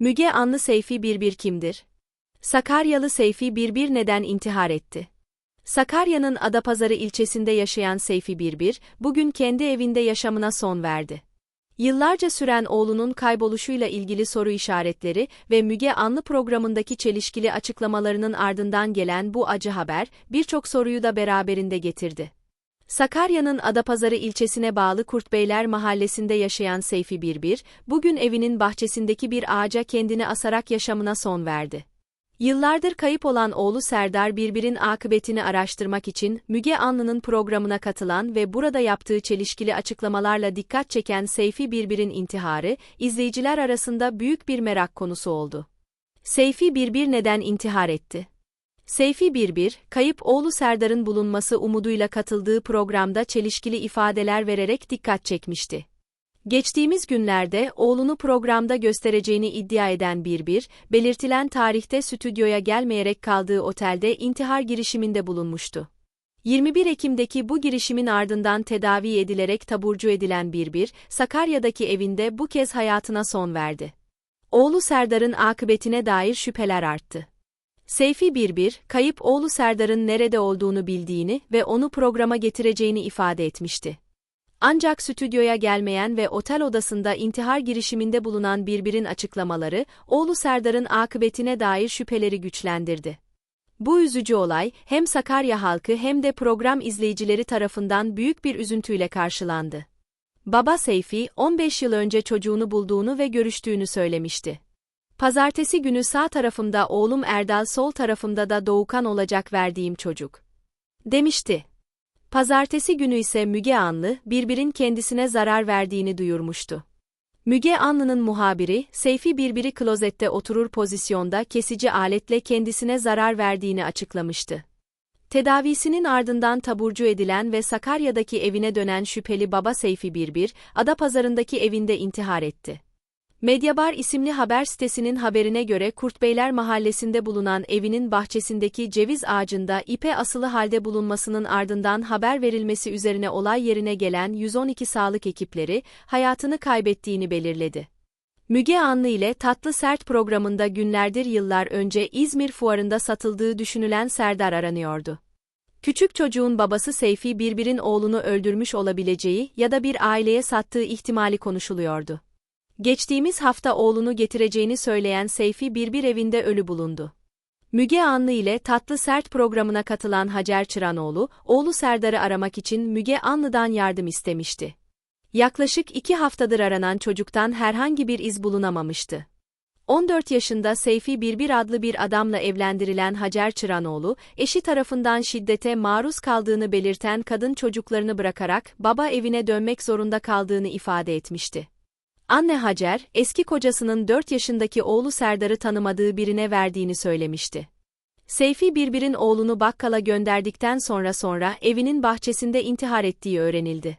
Müge Anlı Seyfi Birbir kimdir? Sakaryalı Seyfi Birbir neden intihar etti? Sakarya'nın Adapazarı ilçesinde yaşayan Seyfi Birbir, bugün kendi evinde yaşamına son verdi. Yıllarca süren oğlunun kayboluşuyla ilgili soru işaretleri ve Müge Anlı programındaki çelişkili açıklamalarının ardından gelen bu acı haber, birçok soruyu da beraberinde getirdi. Sakarya'nın Adapazarı ilçesine bağlı Kurtbeyler mahallesinde yaşayan Seyfi Birbir, bugün evinin bahçesindeki bir ağaca kendini asarak yaşamına son verdi. Yıllardır kayıp olan oğlu Serdar Birbir'in akıbetini araştırmak için Müge Anlı'nın programına katılan ve burada yaptığı çelişkili açıklamalarla dikkat çeken Seyfi Birbir'in intiharı, izleyiciler arasında büyük bir merak konusu oldu. Seyfi Birbir neden intihar etti? Seyfi Birbir, kayıp oğlu Serdar'ın bulunması umuduyla katıldığı programda çelişkili ifadeler vererek dikkat çekmişti. Geçtiğimiz günlerde oğlunu programda göstereceğini iddia eden Birbir, belirtilen tarihte stüdyoya gelmeyerek kaldığı otelde intihar girişiminde bulunmuştu. 21 Ekim'deki bu girişimin ardından tedavi edilerek taburcu edilen Birbir, Sakarya'daki evinde bu kez hayatına son verdi. Oğlu Serdar'ın akıbetine dair şüpheler arttı. Seyfi Birbir, kayıp oğlu Serdar'ın nerede olduğunu bildiğini ve onu programa getireceğini ifade etmişti. Ancak stüdyoya gelmeyen ve otel odasında intihar girişiminde bulunan Birbir'in açıklamaları, oğlu Serdar'ın akıbetine dair şüpheleri güçlendirdi. Bu üzücü olay, hem Sakarya halkı hem de program izleyicileri tarafından büyük bir üzüntüyle karşılandı. Baba Seyfi, 15 yıl önce çocuğunu bulduğunu ve görüştüğünü söylemişti. Pazartesi günü sağ tarafımda oğlum Erdal sol tarafımda da Doğukan olacak verdiğim çocuk. Demişti. Pazartesi günü ise Müge Anlı, Birbir'in kendisine zarar verdiğini duyurmuştu. Müge Anlı'nın muhabiri, Seyfi Birbir'i klozette oturur pozisyonda kesici aletle kendisine zarar verdiğini açıklamıştı. Tedavisinin ardından taburcu edilen ve Sakarya'daki evine dönen şüpheli baba Seyfi Birbir, Adapazarı'ndaki evinde intihar etti. Medyabar isimli haber sitesinin haberine göre Kurtbeyler mahallesinde bulunan evinin bahçesindeki ceviz ağacında ipe asılı halde bulunmasının ardından haber verilmesi üzerine olay yerine gelen 112 sağlık ekipleri hayatını kaybettiğini belirledi. Müge Anlı ile Tatlı Sert programında günlerdir yıllar önce İzmir fuarında satıldığı düşünülen Serdar aranıyordu. Küçük çocuğun babası Seyfi Birbir'in oğlunu öldürmüş olabileceği ya da bir aileye sattığı ihtimali konuşuluyordu. Geçtiğimiz hafta oğlunu getireceğini söyleyen Seyfi Birbir evinde ölü bulundu. Müge Anlı ile Tatlı Sert programına katılan Hacer Çıranoğlu, oğlu Serdar'ı aramak için Müge Anlı'dan yardım istemişti. Yaklaşık iki haftadır aranan çocuktan herhangi bir iz bulunamamıştı. 14 yaşında Seyfi Birbir adlı bir adamla evlendirilen Hacer Çıranoğlu, eşi tarafından şiddete maruz kaldığını belirten kadın çocuklarını bırakarak baba evine dönmek zorunda kaldığını ifade etmişti. Anne Hacer, eski kocasının 4 yaşındaki oğlu Serdar'ı tanımadığı birine verdiğini söylemişti. Seyfi Birbir'in oğlunu bakkala gönderdikten sonra sonra evinin bahçesinde intihar ettiği öğrenildi.